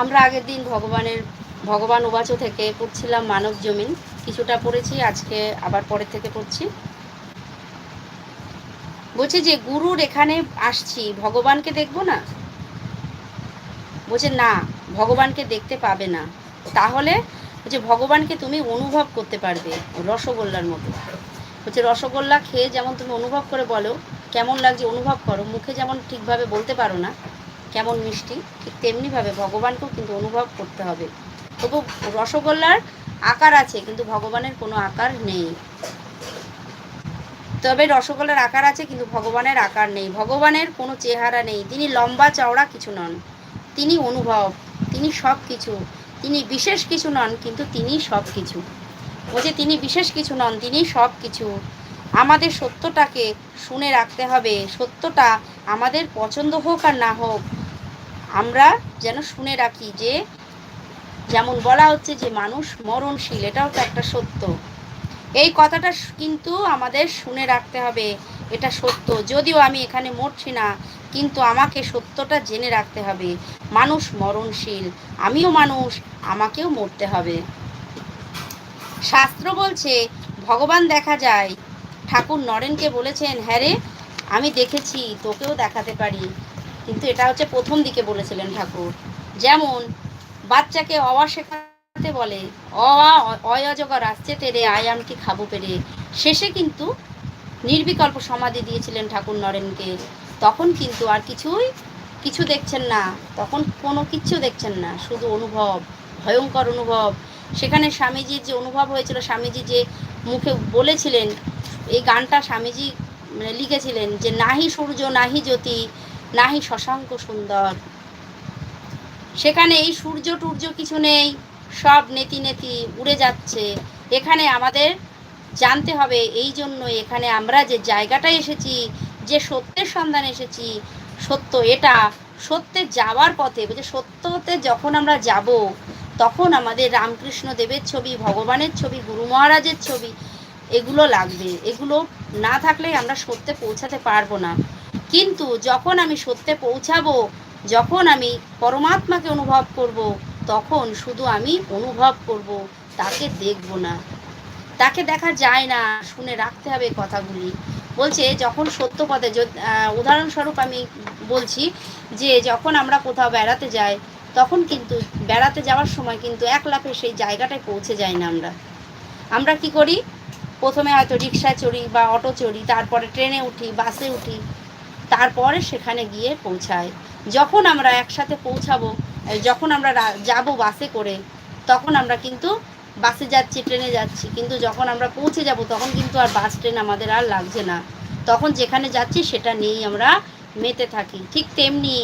আমরা আগের দিন ভগবানের, ভগবান উবাচ থেকে পড়ছিলাম মানব জমিন। কিছুটা পড়েছি, আজকে আবার পরের থেকে পড়ছি। বলছে যে গুরুর এখানে আসছি, ভগবানকে দেখব না? বলছে না, ভগবানকে দেখতে পাবে না। তাহলে বলছে, ভগবানকে তুমি অনুভব করতে পারবে, রসগোল্লার মতো। হচ্ছে রসগোল্লা খেয়ে যেমন তুমি অনুভব করে বলো, কেমন লাগছে অনুভব করো, মুখে যেমন ঠিকভাবে বলতে পারো না কেমন মিষ্টি, ঠিক তেমনিভাবে ভগবানকেও কিন্তু অনুভব করতে হবে। তবু রসগোল্লার আকার আছে, কিন্তু ভগবানের কোনো আকার নেই। তবে রসগোল্লার আকার আছে, কিন্তু ভগবানের আকার নেই। ভগবানের কোনো চেহারা নেই। তিনি লম্বা, চওড়া কিছু নন। তিনি অনুভব। তিনি সব কিছু। তিনি বিশেষ কিছু নন, কিন্তু তিনি সব কিছু। বলছে তিনি বিশেষ কিছু নন, তিনি সব কিছু। আমাদের সত্যটাকে শুনে রাখতে হবে। সত্যটা আমাদের পছন্দ হোক আর না হোক। আমরা যেন শুনে রাখি যে, যেমন বলা হচ্ছে যে মানুষ মরণশীল, এটাও তো একটা সত্য। এই কথাটা কিন্তু আমাদের শুনে রাখতে হবে, এটা সত্য। যদিও আমি এখানে মরছি না, কিন্তু আমাকে সত্যটা জেনে রাখতে হবে। মানুষ মরণশীল, আমিও মানুষ, আমাকেও মরতে হবে। শাস্ত্র বলছে, ভগবান দেখা যায়, ঠাকুর নরেনকে বলেছেন হ্যাঁ রে, আমি দেখেছি, তোকেও দেখাতে পারি। কিন্তু এটা হচ্ছে প্রথম দিকে বলেছিলেন ঠাকুর। যেমন, বাচ্চাকে অওয়া শেখাতে বলে অওয়া অয়জগর আসছে তেরে আয় আমি কি খাব পেরে শেষে কিন্তু নির্বিকল্প সমাধি দিয়েছিলেন ঠাকুর নরেনকে। তখন কিন্তু আর কিছুই, কিছু দেখছেন না। তখন কোনো কিচ্ছু দেখছেন না, শুধু অনুভব, ভয়ঙ্কর অনুভব। সেখানে স্বামীজির যে অনুভব হয়েছিল, স্বামীজি যে মুখে বলেছিলেন, এই গানটা স্বামীজি মানে লিখেছিলেন যে, নাহি সূর্য, নাহি জ্যোতি নাহি শশাঙ্ক সুন্দর। সেখানে এই সূর্য টূর্য কিছু নেই, সব নেতি নেতি উড়ে যাচ্ছে। এখানে আমাদের জানতে হবে, এই জন্য এখানে আমরা যে জায়গাটায় এসেছি, যে সত্যের সন্ধানে এসেছি, সত্য এটা, সত্যে যাওয়ার পথে বলছে সত্যতে যখন আমরা যাব, তখন আমাদের রামকৃষ্ণ দেবের ছবি, ভগবানের ছবি, গুরু মহারাজের ছবি, এগুলো লাগবে। এগুলো না থাকলে আমরা সত্যে পৌঁছাতে পারব না। কিন্তু যখন আমি সত্যে পৌঁছাবো, যখন আমি পরমাত্মাকে অনুভব করব, তখন শুধু আমি অনুভব করব, তাকে দেখব না। তাকে দেখা যায় না, শুনে রাখতে হবে কথাগুলি। বলছে, যখন সত্য পথে উদাহরণস্বরূপ আমি বলছি যে, যখন আমরা কোথাও বেড়াতে যাই, তখন কিন্তু বেড়াতে যাওয়ার সময় কিন্তু এক লাফে সেই জায়গাটায় পৌঁছে যাই না আমরা। আমরা কি করি? প্রথমে হয়তো রিক্সা চড়ি বা অটো চড়ি, তারপরে ট্রেনে উঠি, বাসে উঠি। তারপরে সেখানে গিয়ে পৌঁছায়। যখন আমরা একসাথে পৌঁছাবো যখন আমরা যাব বাসে করে, তখন আমরা কিন্তু বাসে যাচ্ছি, ট্রেনে যাচ্ছি। কিন্তু যখন আমরা পৌঁছে যাব, তখন কিন্তু আর বাস ট্রেন আমাদের আর লাগছে না। তখন যেখানে যাচ্ছি, সেটা নিয়েই আমরা মেতে থাকি। ঠিক তেমনি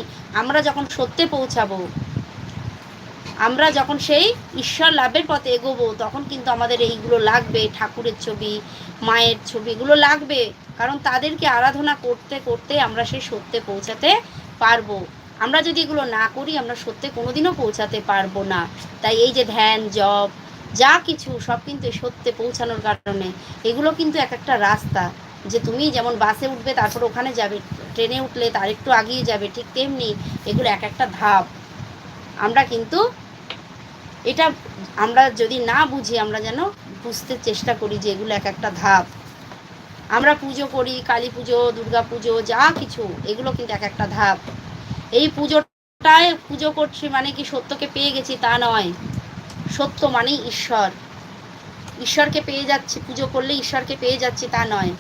আমরা যখন সত্যে পৌঁছাবো আমরা যখন সেই ঈশ্বর লাভের পথে এগোবো, তখন কিন্তু আমাদের এইগুলো লাগবে, ঠাকুরের ছবি, মায়ের ছবি, এগুলো লাগবে। কারণ তাদেরকে আরাধনা করতে করতে আমরা সেই সত্যে পৌঁছাতে পারব। আমরা যদি এগুলো না করি, আমরা সত্যে কোনোদিনও পৌঁছাতে পারব না। তাই এই যে ধ্যান জব যা কিছু, সব কিন্তু সত্যে পৌঁছানোর কারণে। এগুলো কিন্তু এক একটা রাস্তা। যে তুমি যেমন বাসে উঠবে, তারপর ওখানে যাবে, ট্রেনে উঠলে তার একটু আগিয়ে যাবে, ঠিক তেমনি এগুলো এক একটা ধাপ। আমরা কিন্তু এটা আমরা যদি না বুঝি, আমরা যেন বুঝতে চেষ্টা করি যে এগুলো এক একটা ধাপ। আমরা পুজো করি, কালী পুজো, দুর্গা পুজো, যা কিছু, এগুলো কিন্তু এক একটা ধাপ। এই পুজোটায় পুজো করছি মানে কি সত্যকে পেয়ে গেছি তা নয়। সত্য মানেই ঈশ্বর। ঈশ্বরকে পেয়ে যাচ্ছি, পুজো করলে ঈশ্বরকে পেয়ে যাচ্ছি তা নয়।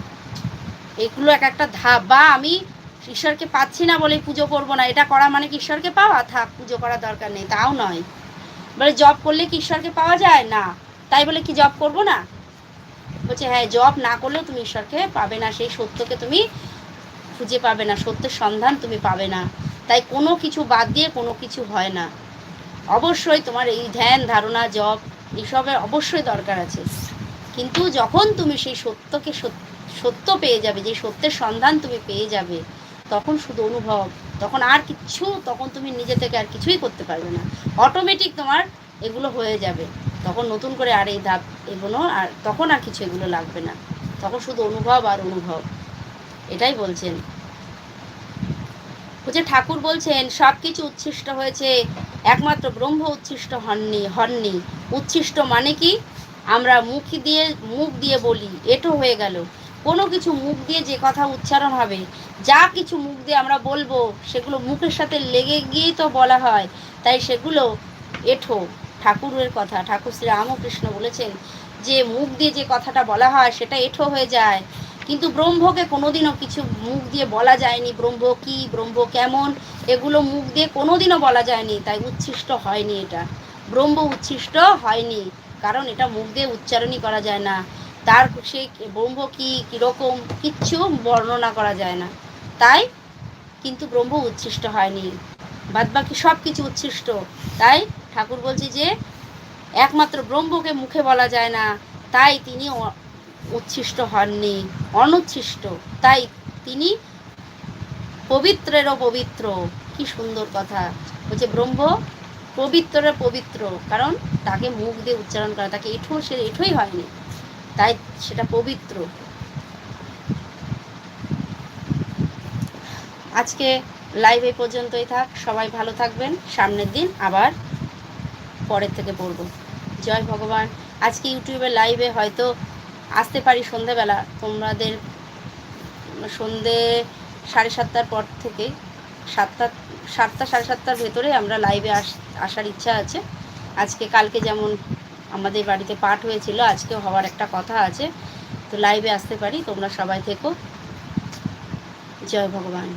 এগুলো এক একটা ধাপ। বা আমি ঈশ্বরকে পাচ্ছি না বলে পুজো করব না, এটা করা মানে কি ঈশ্বরকে পাওয়া? থাক, পুজো করার দরকার নেই, তাও নয়। বলে জব করলে কি ঈশ্বরকে পাওয়া যায়? না। তাই বলে কি জব করব না? বলছে হ্যাঁ জব না করলেও তুমি ঈশ্বরকে পাবে না। সেই সত্যকে তুমি খুঁজে পাবে না। সত্যের সন্ধান তুমি পাবে না। তাই কোনো কিছু বাদ দিয়ে কোনো কিছু হয় না। অবশ্যই তোমার এই ধ্যান, ধারণা জব এসবের অবশ্যই দরকার আছে। কিন্তু যখন তুমি সেই সত্যকে সত্য পেয়ে যাবে, যে সত্যের সন্ধান তুমি পেয়ে যাবে, তখন শুধু অনুভব তখন আর কিচ্ছু তখন তুমি নিজে থেকে আর কিছুই করতে পারবে না। অটোমেটিক তোমার এগুলো হয়ে যাবে। তখন নতুন করে আর এই ধাপ এগুলো আর তখন আর কিছু এগুলো লাগবে না। তখন শুধু অনুভব আর অনুভব। এটাই বলছেন। বলছে ঠাকুর বলছেন সব কিছু উচ্ছিষ্ট হয়েছে, একমাত্র ব্রহ্ম উচ্ছিষ্ট হননি হননি। উচ্ছিষ্ট মানে কি? আমরা মুখ দিয়ে মুখ দিয়ে বলি, এটো হয়ে গেল। কোনো কিছু মুখ দিয়ে যে কথা উচ্চারণ হবে, যা কিছু মুখ দিয়ে আমরা বলব, সেগুলো মুখের সাথে লেগে গিয়েই তো বলা হয়। তাই সেগুলো এঠো, ঠাকুরের কথা, ঠাকুর শ্রী রামকৃষ্ণ বলেছেন যে মুখ দিয়ে যে কথাটা বলা হয় সেটা এঠো হয়ে যায়। কিন্তু ব্রহ্মকে কোনোদিনও কিছু মুখ দিয়ে বলা যায়নি, ব্রহ্ম কি, ব্রহ্ম কেমন, এগুলো মুখ দিয়ে কোনোদিনও বলা যায়নি, তাই উচ্ছিষ্ট হয়নি এটা। ব্রহ্ম উচ্ছিষ্ট হয়নি, কারণ এটা মুখ দিয়ে উচ্চারণই করা যায় না। তার সে ব্রহ্ম কি কীরকম কিচ্ছু বর্ণনা করা যায় না। তাই কিন্তু ব্রহ্ম উচ্ছিষ্ট হয়নি। বাদবাকি সব কিছু উচ্ছিষ্ট। তাই ঠাকুর বলছি যে, একমাত্র ব্রহ্মকে মুখে বলা যায় না, তাই তিনি উচ্ছিষ্ট হননি, অনুচ্ছিষ্ট। তাই তিনি পবিত্রেরও পবিত্র। কি সুন্দর কথা। বলছে ব্রহ্ম পবিত্রের পবিত্র, কারণ তাকে মুখ দিয়ে উচ্চারণ করা, তাকে এঠো, সে এঠোই হয়নি। তাই সেটা পবিত্র। আজকে লাইভ এই পর্যন্তই থাক, সবাই ভালো থাকবেন। সামনের দিন আবার পরের থেকে পড়ব। জয় ভগবান। আজকে ইউটিউবে লাইভে হয়তো আসতে পারি সন্ধেবেলা। তোমাদের সন্ধে সাড়ে সাতটার পর থেকে সাতটা সাতটা সাড়ে সাতটার ভেতরে আমরা লাইভে আস, আসার ইচ্ছা আছে। আজকে কালকে যেমন আমাদের বাড়িতে পাঠ হয়েছিল আজকে হওয়ার একটা কথা আছে। তো লাইভে আসতে পারি, তোমরা সবাই থেকো। জয় ভগবান।